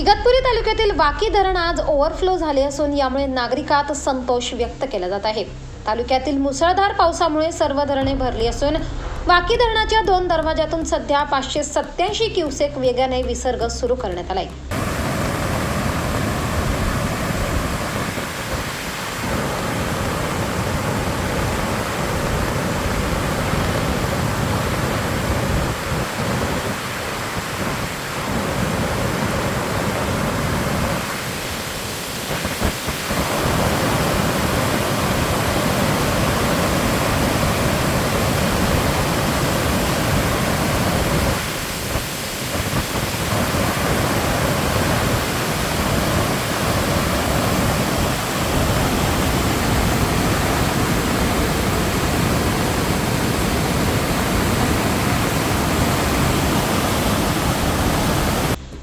इगतपुरी तालुक्यातील वाकी धरण आज ओव्हरफ्लो झाले असून यामुळे नागरिकात संतोष व्यक्त केला जात आहे. तालुक्यातील मुसळधार पावसामुळे सर्व धरणे भरली असून वाकी धरणाच्या दोन दरवाजातून सध्या पाचशे सत्याऐंशी क्युसेक वेगाने विसर्ग सुरू करण्यात आलाय.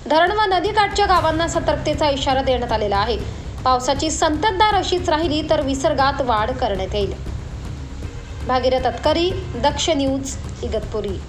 धरण व नदीकाठच्या गावांना सतर्कतेचा इशारा देण्यात आलेला आहे. पावसाची संततधार अशीच राहिली तर विसर्गात वाढ करण्यात येईल. भागीरथ तत्करी दक्ष न्यूज इगतपुरी.